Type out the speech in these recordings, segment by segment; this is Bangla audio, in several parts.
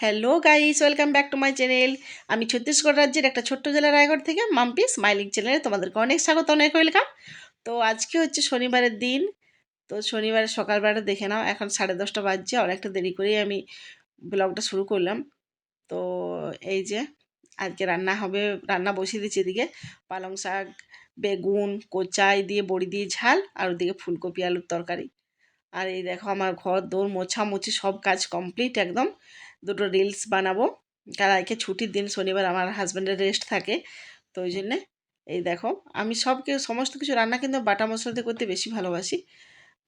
Hello guys welcome back to my channel আমি ছত্তিশগড় রাজ্যের একটা ছোট্ট জেলা রায়গড় থেকে মাম্পি স্মাইলিং চ্যানেলে তোমাদেরকে অনেক স্বাগত, অনেক ওয়েলকাম তো আজকে হচ্ছে শনিবারের দিন। তো শনিবার সকালবেলা দেখে নাও, এখন সাড়ে দশটা বাজছে অনেকটা দেরি করেই আমি ব্লগটা শুরু করলাম। তো এই যে, আজকে রান্না হবে, রান্না বসিয়ে দিচ্ছি এদিকে। পালং শাক, বেগুন, কোচাই দিয়ে বড়ি দিয়ে ঝাল, আর ওদিকে ফুলকপি, আলুর তরকারি। আর এই দেখো, আমার ঘর দৌড় মোছামুছি সব কাজ কমপ্লিট একদম। দুটো রিলস বানাবো। কারণ আজকে ছুটির দিন, শনিবার আমার হাজব্যান্ডের রেস্ট থাকে। তো ওই জন্যে এই দেখো, আমি সব কিছু সমস্ত কিছু রান্না কিন্তু বাটা মশলাতে করতে বেশি ভালোবাসি।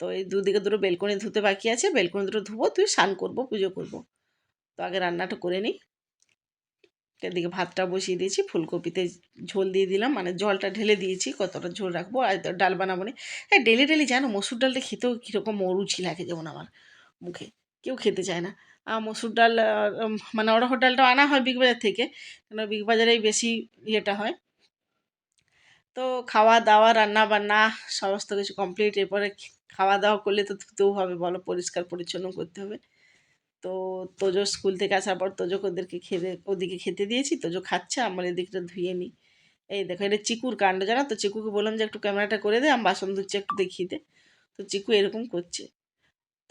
তো এই দুদিকে দুটো বেলকনি ধুতে বাকি আছে, বেলকনি দুটো ধুবো, তুই স্নান করব, পুজো করব। তো আগে রান্নাটা করে নিই। এদিকে ভাতটা বসিয়ে দিয়েছি, ফুলকপিতে ঝোল দিয়ে দিলাম মানে জলটা ঢেলে দিয়েছি, কতটা ঝোল রাখব, আর ডাল বানাবো না। হ্যাঁ ডেলি ডেলি জানো, মসুর ডালটা খেতেও কীরকম অরুচি লাগে যেমন আমার মুখে, কেউ খেতে চায় না। মসুর ডাল মানে অড়হর ডালটা আনা হয় বিগ বাজার থেকে কেন বিগ বাজারেই বেশি ইয়েটা হয়। তো খাওয়া দাওয়া রান্না বান্না সমস্ত কিছু কমপ্লিট এরপরে খাওয়া দাওয়া করলে তো ধুতেও হবে, বলো, পরিষ্কার পরিচ্ছন্ন করতে হবে। তো তোজো স্কুল থেকে আসার পর তোজোকে ওদেরকে খেতে, ওদিকে খেতে দিয়েছি, তোজো খাচ্ছে, আমার এদিকটা ধুয়ে নিই। এই দেখো, এটা চিকুর কাণ্ড, জানো তো? চিকুকে বললাম যে, একটু ক্যামেরাটা করে দে, আমি বাসন ধুচ্ছি, একটু দেখিয়ে দে। তো চিকু এরকম করছে।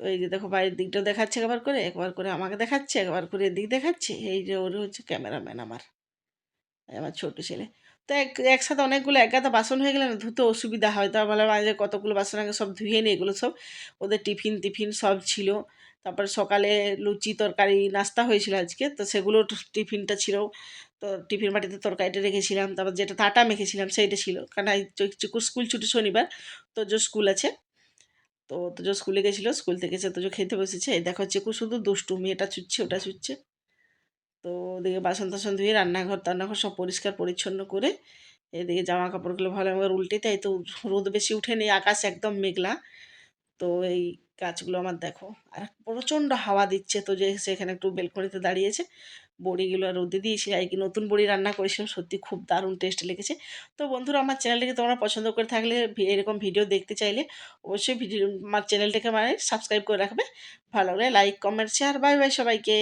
এই যে দেখো বাইরের দিকটাও দেখাচ্ছে একবার করে একবার করে আমাকে দেখাচ্ছে, একবার করে এদিক দেখাচ্ছে। এই যে ওর হচ্ছে ক্যামেরাম্যান আমার আমার ছোট ছেলে। তো এক, একসাথে অনেকগুলো একগাদা বাসন হয়ে গেলে না ধুতে অসুবিধা হয়। তো বললাম আজ কতগুলো বাসন আগে সব ধুয়ে নিই এগুলো সব ওদের টিফিন টিফিন সব ছিল। তারপর সকালে লুচি, তরকারি, নাস্তা হয়েছিল আজকে। তো সেগুলো টিফিনটা ছিল। তো টিফিন বাটিতে তরকারিটা রেখেছিলাম। তারপর যেটা তাটা মেখেছিলাম সেইটা ছিল। কারণ চিকুর স্কুল ছুটি শনিবার, তো যে স্কুল আছে। তো তোজো স্কুলে গেছিল, স্কুল থেকে এসে তোজো খেতে বসেছে। দেখো খুব শুধু দুষ্টুমি এটা ছুটছে, ওটা ছুটছে। তো ওদিকে বাসন টাসন ধুয়ে রান্নাঘর, টান্নাঘর সব পরিষ্কার, পরিচ্ছন্ন করে এদিকে জামা কাপড়গুলো ভালো আমার উল্টে তাই তো রোদ বেশি উঠেনি, আকাশ একদম মেঘলা। তো এই গাছগুলো আমার দেখো। আর প্রচণ্ড হাওয়া দিচ্ছে তো যে সেখানে একটু বেলকনিতে দাঁড়িয়েছে। বড়িগুলো রোদে দিয়েছি। আর কি নতুন বড়ি রান্না করেছিলাম। সত্যি খুব দারুণ টেস্ট লেগেছে। তো বন্ধুরা, আমার চ্যানেলটিকে তোমরা পছন্দ করে থাকলে এরকম ভিডিও দেখতে চাইলে অবশ্যই ভিডিও আমার চ্যানেলটাকে মানে সাবস্ক্রাইব করে রাখবে। ভালো লাগলে like comment share bye bye সবাইকে।